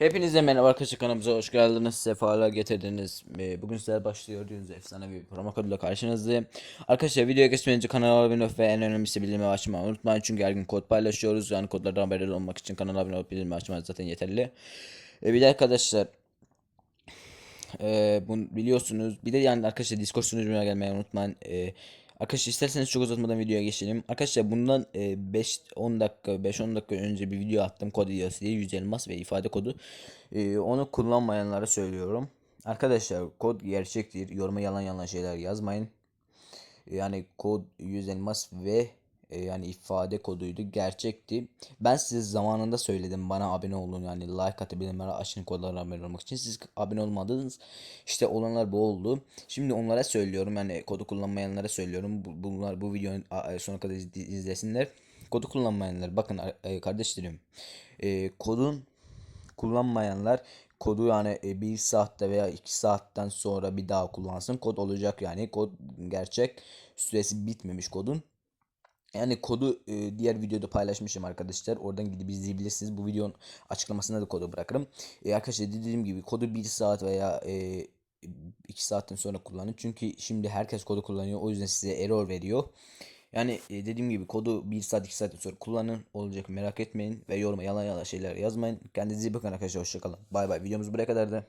Hepinize merhaba arkadaşlar kanalımıza hoş geldiniz. Sefalar getirdiniz. Ee, Bugün sizler başlıyor gördüğünüz efsane bir promo koduyla karşınızdayım. Arkadaşlar videoya geçmeden önce kanala abone olup ve en önemlisi bildirimi açmayı unutmayın. Çünkü her gün kod paylaşıyoruz. Yani kodlardan haberdar olmak için kanala abone olup bildirimi açmanız zaten yeterli. Ee, bir de arkadaşlar ee, bunu biliyorsunuz. Bir de yani arkadaşlar Discord sunucuna gelmeyi unutmayın. Ee, arkadaşlar isterseniz çok uzatmadan videoya geçelim. Arkadaşlar bundan 5-10 dakika 5-10 dakika önce bir video attım kod videosu diye 100 elmas ve ifade kodu. Ee, onu kullanmayanlara söylüyorum. Arkadaşlar kod gerçektir. Yoruma yalan yalan şeyler yazmayın. Yani kod 100 elmas ve e, yani ifade koduydu gerçekti. Ben size zamanında söyledim bana abone olun yani like atabilirim bana açın kodlara abone olmak için. Siz abone olmadınız. İşte olanlar bu oldu. Şimdi onlara söylüyorum yani kodu kullanmayanlara söylüyorum. Bu- Bunlar bu videonun a- sonuna kadar izle- izlesinler. Kodu kullanmayanlar bakın e, kardeşlerim. E, kodun kullanmayanlar kodu yani e, bir saatte veya iki saatten sonra bir daha kullansın. Kod olacak yani. Kod gerçek. Süresi bitmemiş kodun. Yani kodu e, diğer videoda paylaşmışım arkadaşlar. Oradan gidip izleyebilirsiniz. Bu videonun açıklamasına da kodu bırakırım. E, arkadaşlar dediğim gibi kodu 1 saat veya e, 2 saatten sonra kullanın. Çünkü şimdi herkes kodu kullanıyor. O yüzden size error veriyor. Yani e, dediğim gibi kodu 1 saat 2 saatten sonra kullanın. Olacak merak etmeyin. Ve yoruma yalan yalan şeyler yazmayın. Kendinize iyi bakın arkadaşlar. Hoşçakalın. Bay bay. Videomuz buraya kadardı.